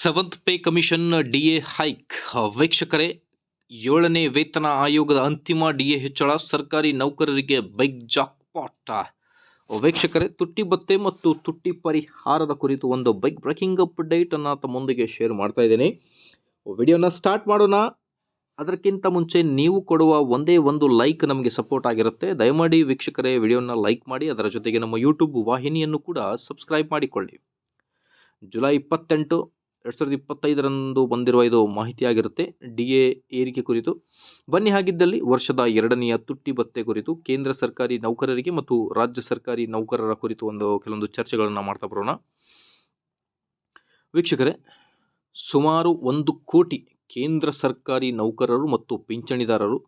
Seventh pay commission a hike ವೀಕ್ಷಕರೇ, ಏಳನೇ ವೇತನ ಆಯೋಗದ ಅಂತಿಮ ಡಿಎ ಹೆಚ್ಚಳ, ಸರ್ಕಾರಿ ನೌಕರರಿಗೆ ಬೈಕ್ ಜಾಕ್ ಪಾಟ್ ವೀಕ್ಷಕರೇ, ತುಟ್ಟಿ ಭತ್ತೆ ಮತ್ತು ತುಟ್ಟಿ ಪರಿಹಾರದ ಕುರಿತು ಒಂದು ಬೈಕ್ ಬ್ರೇಕಿಂಗ್ ಅಪ್ಡೇಟ್ ಅನ್ನು ತಮ್ಮೊಂದಿಗೆ ಶೇರ್ ಮಾಡ್ತಾ ಇದ್ದೀನಿ. ವಿಡಿಯೋನ ಸ್ಟಾರ್ಟ್ ಮಾಡೋಣ. ಅದಕ್ಕಿಂತ ಮುಂಚೆ ನೀವು ಕೊಡುವ ಒಂದೇ ಒಂದು ಲೈಕ್ ನಮಗೆ ಸಪೋರ್ಟ್ ಆಗಿರುತ್ತೆ. ದಯಮಾಡಿ ವೀಕ್ಷಕರೇ, ವಿಡಿಯೋನ ಲೈಕ್ ಮಾಡಿ, ಅದರ ಜೊತೆಗೆ ನಮ್ಮ ಯೂಟ್ಯೂಬ್ ವಾಹಿನಿಯನ್ನು ಕೂಡ ಸಬ್ಸ್ಕ್ರೈಬ್ ಮಾಡಿಕೊಳ್ಳಿ. ಜುಲೈ ಇಪ್ಪತ್ತೆಂಟು ಎರಡು ಸಾವಿರದ ಇಪ್ಪತ್ತೈದರಂದು ಬಂದಿರುವ ಇದು ಮಾಹಿತಿಯಾಗಿರುತ್ತೆ. ಡಿ ಎ ಏರಿಕೆ ಕುರಿತು. ಬನ್ನಿ, ಹಾಗಿದ್ದಲ್ಲಿ ವರ್ಷದ ಎರಡನೆಯ ತುಟ್ಟಿ ಭತ್ತೆ ಕುರಿತು ಕೇಂದ್ರ ಸರ್ಕಾರಿ ನೌಕರರಿಗೆ ಮತ್ತು ರಾಜ್ಯ ಸರ್ಕಾರಿ ನೌಕರರ ಕುರಿತು ಒಂದು ಕೆಲವೊಂದು ಚರ್ಚೆಗಳನ್ನು ಮಾಡ್ತಾ ಬರೋಣ. ವೀಕ್ಷಕರೇ, ಸುಮಾರು ಒಂದು ಕೋಟಿ ಕೇಂದ್ರ ಸರ್ಕಾರಿ ನೌಕರರು ಮತ್ತು ಪಿಂಚಣಿದಾರರು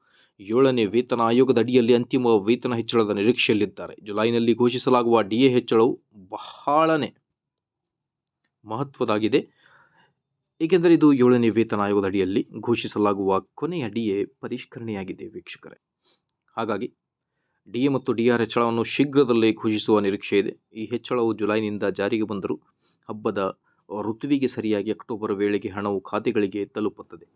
ಏಳನೇ ವೇತನ ಆಯೋಗದ ಅಡಿಯಲ್ಲಿ ಅಂತಿಮ ವೇತನ ಹೆಚ್ಚಳದ ನಿರೀಕ್ಷೆಯಲ್ಲಿದ್ದಾರೆ. ಜುಲೈನಲ್ಲಿ ಘೋಷಿಸಲಾಗುವ ಡಿ ಎ ಹೆಚ್ಚಳವು ಬಹಳನೇ ಮಹತ್ವದಾಗಿದೆ. ಏಕೆಂದರೆ ಇದು ಏಳನೇ ವೇತನ ಆಯೋಗದ ಅಡಿಯಲ್ಲಿ ಘೋಷಿಸಲಾಗುವ ಕೊನೆಯ ಡಿ ಎ ಪರಿಷ್ಕರಣೆಯಾಗಿದೆ ವೀಕ್ಷಕರೇ. ಹಾಗಾಗಿ ಡಿ ಎ ಮತ್ತು ಡಿ ಆರ್ ಹೆಚ್ಚಳವನ್ನು ಶೀಘ್ರದಲ್ಲೇ ಘೋಷಿಸುವ ನಿರೀಕ್ಷೆ ಇದೆ. ಈ ಹೆಚ್ಚಳವು ಜುಲೈನಿಂದ ಜಾರಿಗೆ ಬಂದರೂ ಹಬ್ಬದ ಋತುವಿಗೆ ಸರಿಯಾಗಿ ಅಕ್ಟೋಬರ್ ವೇಳೆಗೆ ಹಣವು ಖಾತೆಗಳಿಗೆ ತಲುಪುತ್ತದೆ.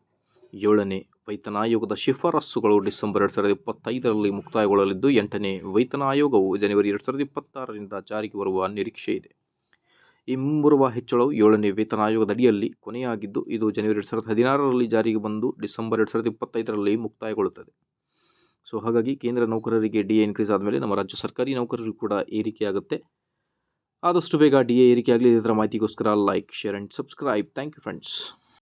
ಏಳನೇ ವೇತನ ಆಯೋಗದ ಶಿಫಾರಸ್ಸುಗಳು ಡಿಸೆಂಬರ್ ಎರಡು ಸಾವಿರದ ಇಪ್ಪತ್ತೈದರಲ್ಲಿ ಮುಕ್ತಾಯಗೊಳ್ಳಲಿದ್ದು, ಎಂಟನೇ ವೇತನ ಆಯೋಗವು ಜನವರಿ ಎರಡು ಸಾವಿರದ ಇಪ್ಪತ್ತಾರರಿಂದ ಜಾರಿಗೆ ಬರುವ ನಿರೀಕ್ಷೆ ಇದೆ. ಈ ಮುಂಬರುವ ಹೆಚ್ಚಳವು ಏಳನೇ ವೇತನ ಆಯೋಗದ ಅಡಿಯಲ್ಲಿ ಕೊನೆಯಾಗಿದ್ದು, ಇದು ಜನವರಿ ಎರಡು ಸಾವಿರದ ಹದಿನಾರರಲ್ಲಿ ಜಾರಿಗೆ ಬಂದು ಡಿಸೆಂಬರ್ ಎರಡು ಸಾವಿರದ ಇಪ್ಪತ್ತೈದರಲ್ಲಿ ಮುಕ್ತಾಯಗೊಳ್ಳುತ್ತದೆ. ಸೊ, ಹಾಗಾಗಿ ಕೇಂದ್ರ ನೌಕರರಿಗೆ ಡಿ ಎ ಇನ್ಕ್ರೀಸ್ ಆದಮೇಲೆ ನಮ್ಮ ರಾಜ್ಯ ಸರ್ಕಾರಿ ನೌಕರರಿಗೂ ಕೂಡ ಏರಿಕೆಯಾಗುತ್ತೆ. ಆದಷ್ಟು ಬೇಗ ಡಿ ಎ ಏರಿಕೆ ಆಗಲಿ ಇದರ ಮಾಹಿತಿಗೋಸ್ಕರ like share and subscribe thank you friends